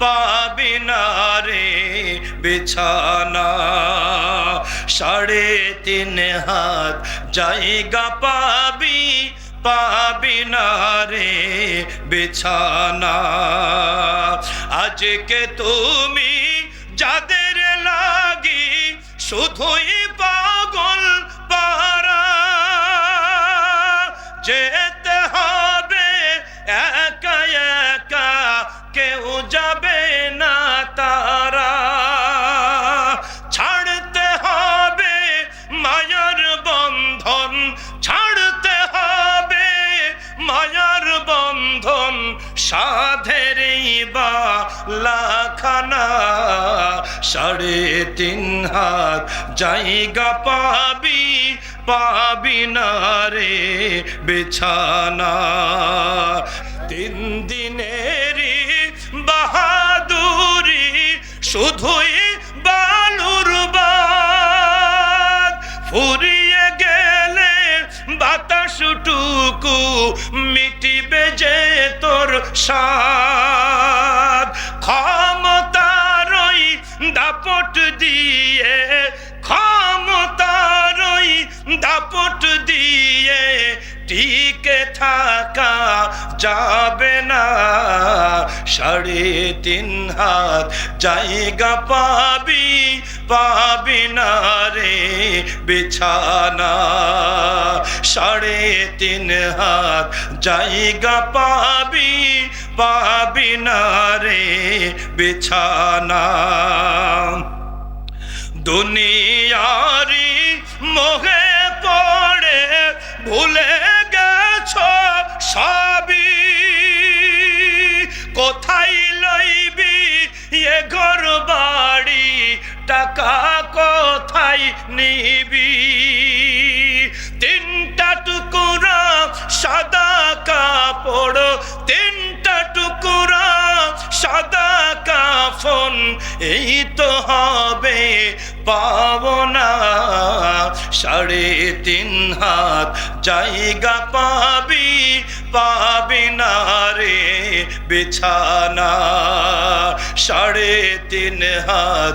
পাবি না রে বিছানা, সাড়ে তিন হাত জায়গা পাবি পাবি না রে বিছানা। আজকে তুমি যাদের লাগি শুধুই পাগল পারা যেতে ছাড়তে হবে মায়ার বন্ধন, সাধের বা লাখানা সাড়ে তিন হাত জায়গা পাবি পাবি না রে বিছানা। তিন দিনেরই বাহাদুরি শুধুই বাতাসটুকু মিটিবে যে তোর সাদ ক্ষমতারই দাপট দিয়ে, ক্ষমতারই দাপট দিয়ে টিকে থাকা যাবে না। সাড়ে তিন হাত জায়গা পাবি পাবি না রে, বিছানা সাড়ে তিন হাত জায়গা পাবি পাবি না রে, বিছানা। দুনিয়ারি মোহে পড়ে ভুলে টাকা কোথায় নিবি? তিনটা টুকুরা সাদা কাপড়, তিনটা টুকুরা সাদা কাফন, এই তো হবে পাবনা সাড়ে তিন হাত জায়গা পাবি পাবি না রে বিছানা। সাড়ে তিন হাত